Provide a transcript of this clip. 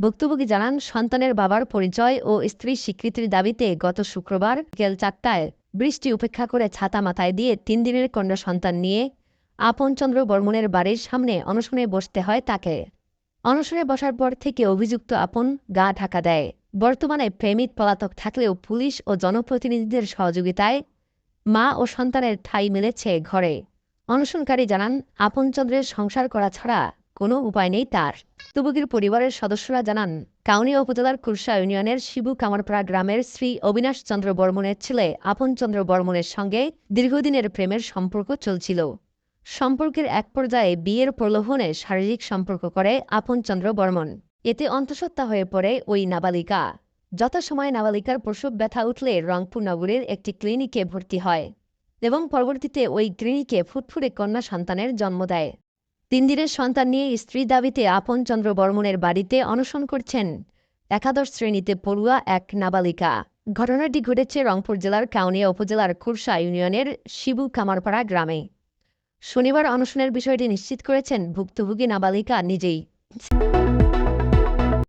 ভুক্তভোগী জানান, সন্তানের বাবার পরিচয় ও স্ত্রী স্বীকৃতির দাবিতে গত শুক্রবার বিকেল চারটায় বৃষ্টি উপেক্ষা করে ছাতা মাথায় দিয়ে তিন দিনের কন্যা সন্তান নিয়ে আপনচন্দ্র বর্মনের বাড়ির সামনে অনশনে বসতে হয় তাকে। অনশনে বসার পর থেকে অভিযুক্ত আপন গা ঢাকা দেয়। বর্তমানে প্রেমিক পলাতক থাকলেও পুলিশ ও জনপ্রতিনিধিদের সহযোগিতায় মা ও সন্তানের ঠাঁই মিলেছে ঘরে। অনশনকারী জানান, আপনচন্দ্রের সংসার করা ছাড়া কোনো উপায় নেই তার। তুবুকির পরিবারের সদস্যরা জানান, কাউনিয়া উপজেলার কুরসা ইউনিয়নের শিবু কামারপাড়া গ্রামের শ্রী অবিনাশ চন্দ্র বর্মনের ছেলে আপনচন্দ্র বর্মনের সঙ্গে দীর্ঘদিনের প্রেমের সম্পর্ক চলছিল। সম্পর্কের এক পর্যায়ে বিয়ের প্রলোভনে শারীরিক সম্পর্ক করে আপনচন্দ্র বর্মন। এতে অন্তঃসত্ত্বা হয়ে পড়ে ওই নাবালিকা। যথাসময়ে নাবালিকার প্রসব ব্যথা উঠলে রংপুর নগরের একটি ক্লিনিকে ভর্তি হয় এবং পরবর্তীতে ওই ক্লিনিকে ফুটফুটে কন্যা সন্তানের জন্ম দেয়। তিন দিনের সন্তান নিয়ে স্ত্রী দাবিতে আপন চন্দ্র বর্মনের বাড়িতে অনশন করছেন একাদশ শ্রেণীতে পড়ুয়া এক নাবালিকা। ঘটনাটি ঘটেছে রংপুর জেলার কাউনিয়া উপজেলার খুরশা ইউনিয়নের শিবু কামারপাড়া গ্রামে। শনিবার অনশনের বিষয়টি নিশ্চিত করেছেন ভুক্তভোগী নাবালিকা নিজেই।